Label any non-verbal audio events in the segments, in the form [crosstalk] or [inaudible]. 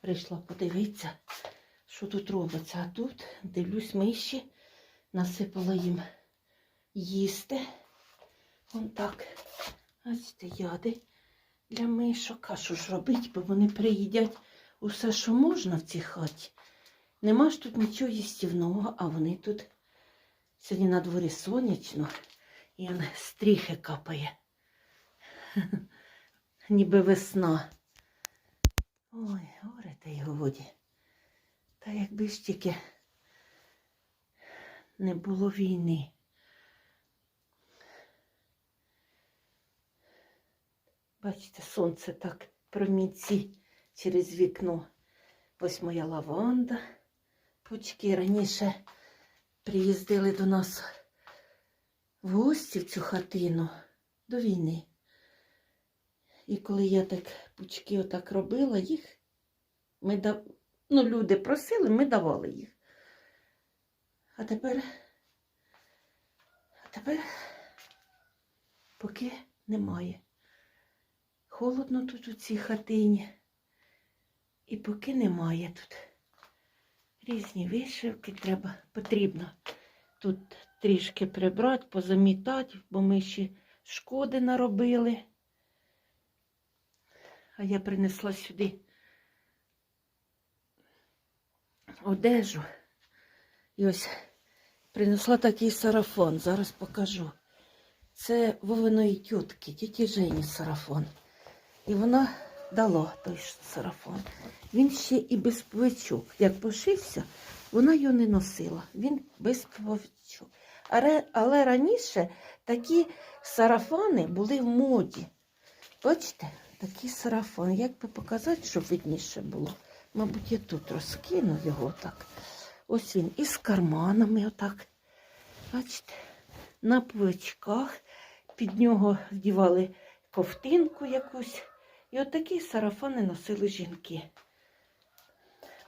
прийшла подивитися, що тут робиться. А тут дивлюсь миші, насипала їм їсти. Вон так. Бачите, яди для мишок. А що ж робить, бо вони приїдять усе, що можна в цій хаті. Нема ж тут нічого їстівного, а вони тут сьогодні на дворі сонячно і стріхи капає. [laughs] Ніби весна. Ой, та й годі. Та якби ж тільки не було війни. Бачите, сонце так промінці через вікно. Ось моя лаванда. Пучки раніше приїздили до нас в гості в цю хатину до війни. І коли я так пучки отак робила, їх ми ну, люди просили, ми давали їх. А тепер, а тепер поки немає. Холодно тут у цій хатині. І поки немає тут. Різні вишивки треба, потрібно тут трішки прибрати, позамітати, бо ми ще шкоди наробили. А я принесла сюди одежу. І ось принесла такий сарафан, зараз покажу. Це Вовиної тітки, тіті Жені сарафан. І вона дала той ж сарафан. Він ще і без плечок. Як пошився, вона його не носила. Він без плечок. Але, але раніше такі сарафани були в моді. Бачите, такий сарафан. Як би показати, щоб видніше було? Мабуть, я тут розкину його так. Ось він із карманами, отак. Бачите, на плечках. Під нього вдівали ковтинку якусь. І отакі сарафани носили жінки.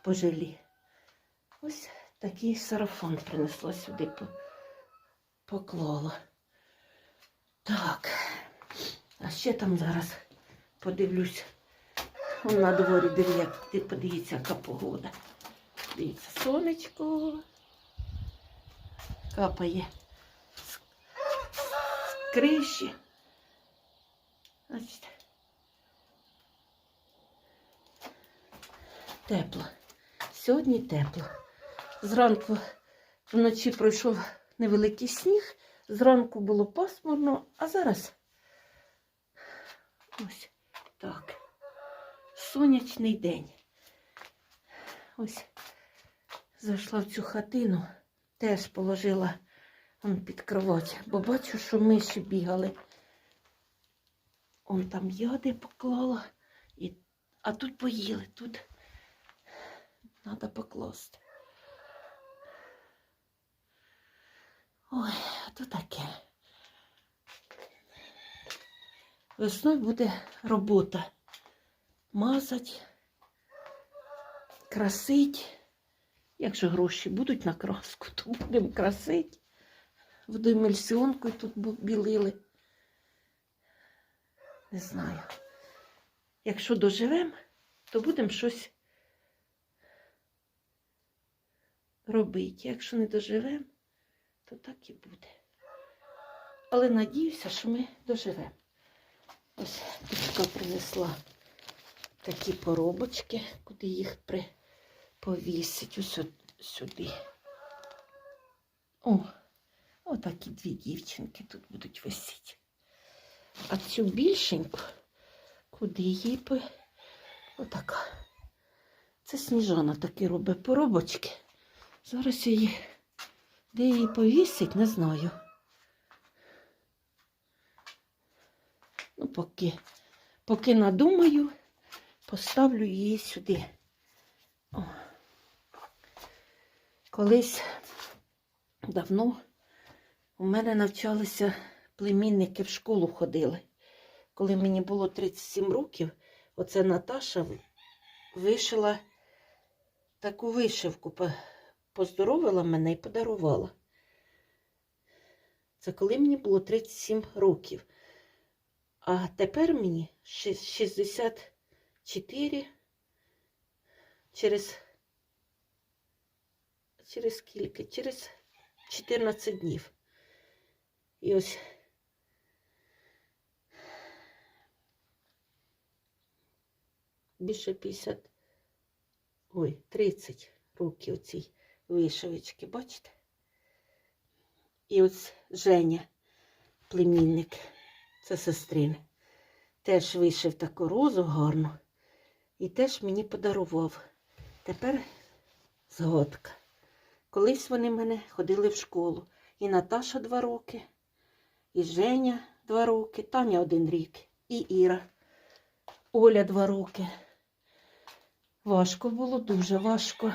Пожилі. Ось такий сарафан принесла сюди, поклала. Так. А ще там зараз подивлюсь. Вон на дворі, як подивіться, яка погода. Дивіться, сонечко капає з, з криші. Бачите. Тепло. Сьогодні тепло. Зранку вночі пройшов невеликий сніг, зранку було пасмурно, а зараз ось так. Сонячний день. Ось зайшла в цю хатину, теж положила он під кровать, бо бачу, що миші бігали. Он там яди поклала, і... а тут поїли, тут треба покласти. Ой, а то таке. Весною буде робота. Мазать, красить. Якщо гроші будуть на краску, [laughs] то будемо красити. Водоемульсіонкою тут білили. Не знаю. Якщо доживемо, то будемо щось робити. Якщо не доживемо, то так і буде. Але надіюся, що ми доживемо. Ось дочка принесла такі поробочки, куди їх при... повісить. Сюди. О, отакі дві дівчинки тут будуть висіти. А цю більшеньку, куди її по... Отака. Це сніжана такі робить поробочки. Зараз її, де її повісить, не знаю. Ну, поки, поки надумаю, поставлю її сюди. О. Колись давно у мене навчалися племінники в школу ходили. Коли мені було 37 років, оце Наташа вишила таку вишивку, поздоровила мене і подарувала. Це коли мені було 37 років. А тепер мені 60. 4 через через скільки? Через 14 днів. І ось більше 50, ой, 30 років цій вишивочки, бачите? І ось Женя, племінник, це сестрин, теж вишив таку розу гарну і теж мені подарував. Тепер згодка. Колись вони мене ходили в школу. І Наташа два роки, і Женя два роки, Таня один рік, і Іра, Оля два роки. Важко було, дуже важко.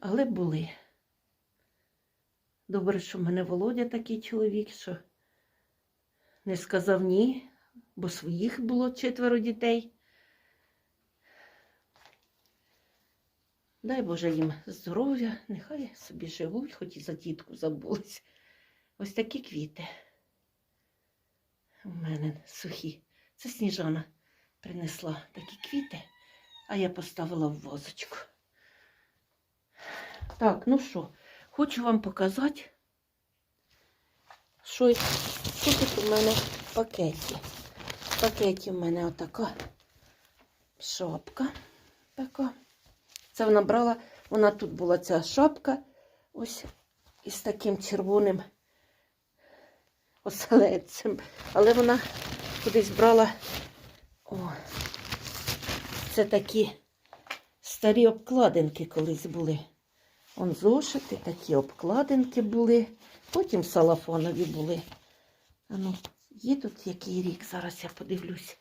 Але були. Добре, що в мене Володя такий чоловік, що не сказав ні, бо своїх було четверо дітей. Дай Боже їм здоров'я, нехай собі живуть, хоч і за тітку забулись. Ось такі квіти. У мене сухі. Це сніжана принесла такі квіти, а я поставила в возочку. Так, ну що, хочу вам показати, що, що тут у мене в пакеті. В пакеті у мене отака шапка. Така. Це вона брала, вона тут була ця шапка, ось із таким червоним оселедцем. Але вона кудись брала. О, це такі старі обкладинки колись були. Он зошити, такі обкладинки були, потім салафонові були. А ну, є тут який рік, зараз я подивлюсь.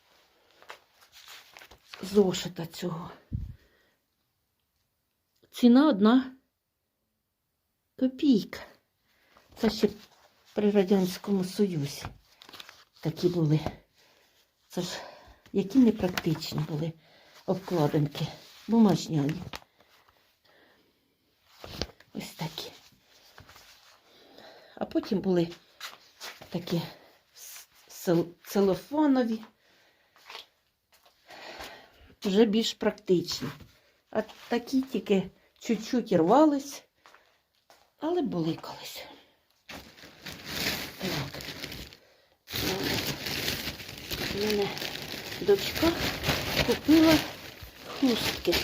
Зошита цього. Ціна одна копійка. Це ще при Радянському Союзі такі були. Це ж які непрактичні були обкладинки, бумажняні. Ось такі. А потім були такі целофонові, вже більш практичні. А такі тільки чуть-чуть рвались, але були колись. Так. У мене дочка купила хустки.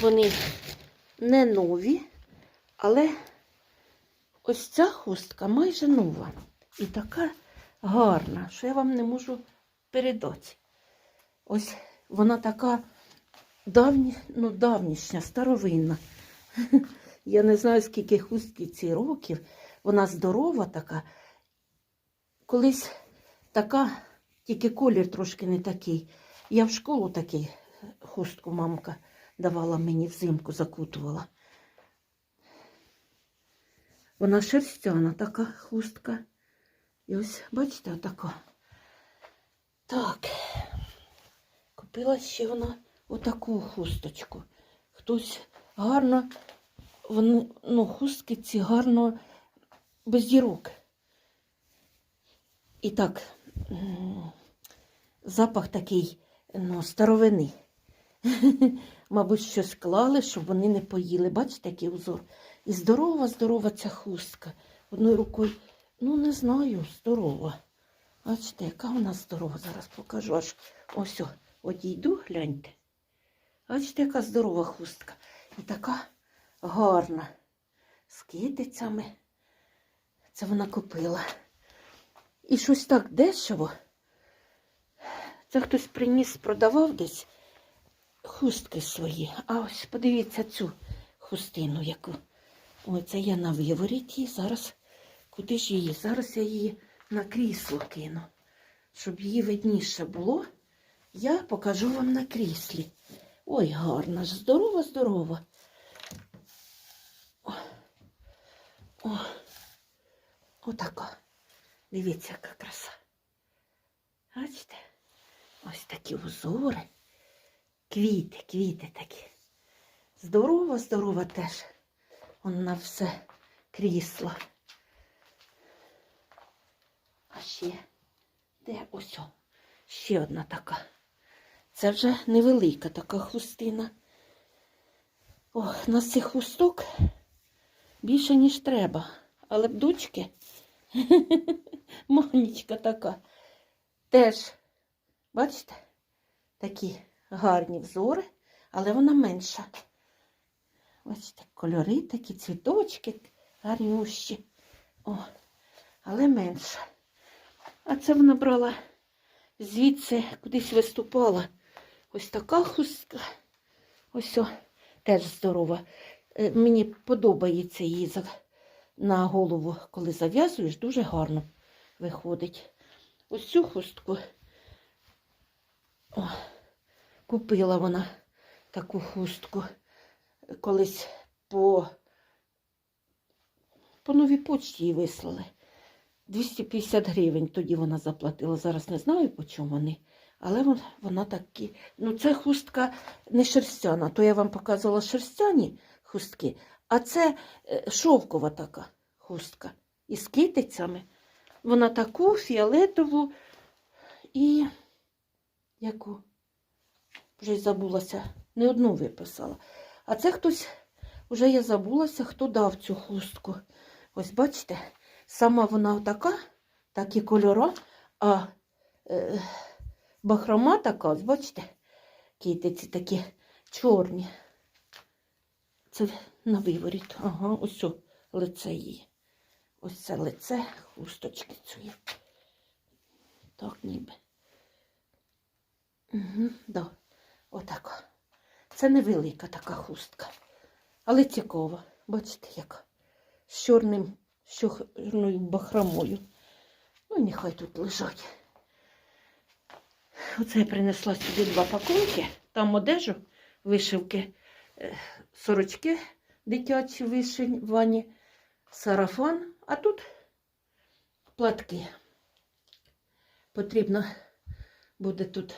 Вони не нові, але ось ця хустка майже нова. І така гарна, що я вам не можу передати. Ось вона така давні, ну, давнішня, старовинна. [laughs] Я не знаю, скільки хустки ці років. Вона здорова така. Колись така, тільки колір трошки не такий. Я в школу такий хустку мамка давала мені взимку, закутувала. Вона шерстяна така хустка. І ось, бачите, отака. Так. Купила ще вона отаку хусточку. Хтось гарно, вони, ну, хустки ці гарно без дірок. І так, запах такий, ну, старовини. [laughs] Мабуть, щось клали, щоб вони не поїли. Бачите, який узор? І здорова, здорова ця хустка. Одною рукою, ну, не знаю, здорова. Бачите, яка вона здорова. Зараз покажу. Аж ось о, одійду, гляньте. Бачите, яка здорова хустка. І така гарна. З китицями. Це вона купила. І щось так дешево. Це хтось приніс, продавав десь хустки свої. А ось подивіться цю хустину, яку. Ой, це я на вивороті. Зараз куди ж її? Зараз я її на крісло кину. Щоб її видніше було, я покажу вам на кріслі. Ой, гарна ж, здорова, здорова. О, о, отака. Дивіться, яка краса. Бачите? Ось такі узори. Квіти, квіти такі. Здорова, здорова теж. Он на все крісло. Ще де ось о, Ще одна така. Це вже невелика така хустина. Ох, на цих хусток більше, ніж треба. Але дочки, [laughs] манічка така. Теж, бачите, такі гарні взори, але вона менша. Бачите, кольори такі, цвіточки гарнющі. О, але менша. А це вона брала звідси кудись виступала. Ось така хустка. Ось о, теж здорова. Е, Мені подобається її на голову, коли зав'язуєш, дуже гарно виходить. Ось цю хустку о, купила вона таку хустку колись по, по новій почті її вислали. 250 гривень тоді вона заплатила. Зараз не знаю, по чому вони. Але вон- вона такі. Ну, це хустка не шерстяна. То я вам показувала шерстяні хустки, а це е, шовкова така хустка із китицями. Вона таку фіолетову і яку вже й забулася, не одну виписала. А це хтось, вже я забулася, хто дав цю хустку. Ось бачите, сама вона така, такі кольори, а е, бахрома така, бачите, китиці такі чорні. Це на виворіт. Ага, ось о, лице її. Ось це лице хусточки цієї. Так ніби. Угу, да. Отака. Це невелика така хустка. Але цікава. Бачите, яка. З чорним, з бахромою. Ну, нехай тут лежать. Оце я принесла сюди два пакунки. Там одежу, вишивки, е, сорочки дитячі вишивані, сарафан, а тут платки. Потрібно буде тут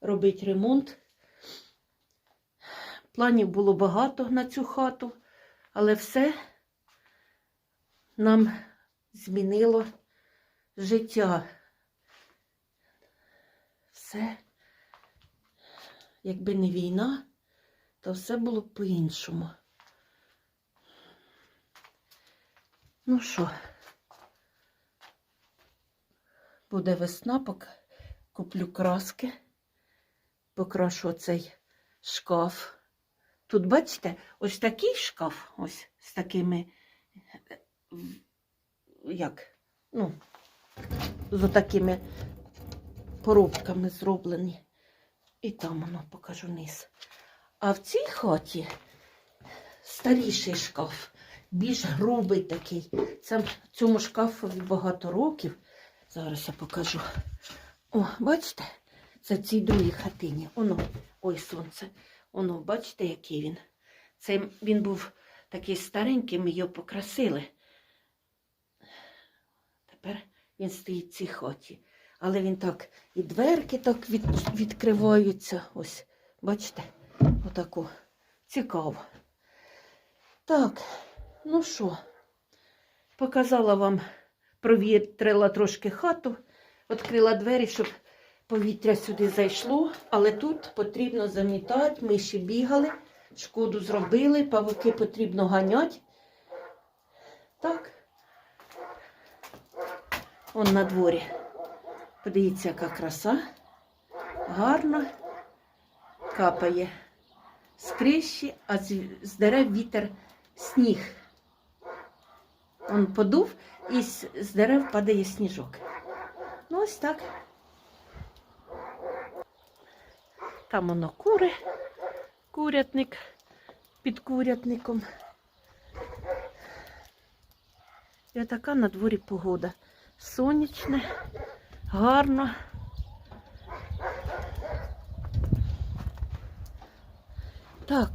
робити ремонт. Планів було багато на цю хату, але все нам змінило життя. Все, якби не війна, то все було по-іншому. Ну що, буде весна, пок- куплю краски, покрашу цей шкаф. Тут, бачите, ось такий шкаф, ось з такими, як, ну, з такими поробками зроблені. І там воно покажу низ. А в цій хаті старіший шкаф, більш грубий такий. Це цьому шкафові багато років. Зараз я покажу. О, бачите? Це в цій другій хатині. Оно, ой, сонце. Оно, бачите, який він. Це він був такий старенький, ми його покрасили. Тепер він стоїть в цій хаті. Але він так і дверки так від, відкриваються. Ось, бачите, отако. Цікаво. Так, ну що, показала вам, провітрила трошки хату, відкрила двері, щоб повітря сюди зайшло, але тут потрібно замітати, миші бігали, шкоду зробили, павуки потрібно ганяти. Так. Он на дворі. Подивіться, яка краса. Гарно капає з криші, а з, дерев вітер сніг. Он подув і з, дерев падає сніжок. Ну, ось так. Там воно кури, курятник під курятником. І така на дворі погода. Сонячне, гарно. Так.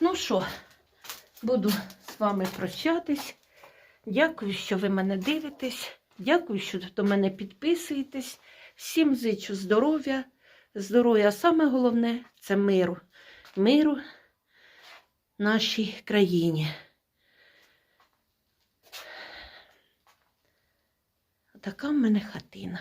Ну що, буду з вами прощатись. Дякую, що ви мене дивитесь. Дякую, що до мене підписуєтесь. Всім зичу здоров'я. Здоров'я, саме головне це миру. Миру нашій країні. Така в мене хатина.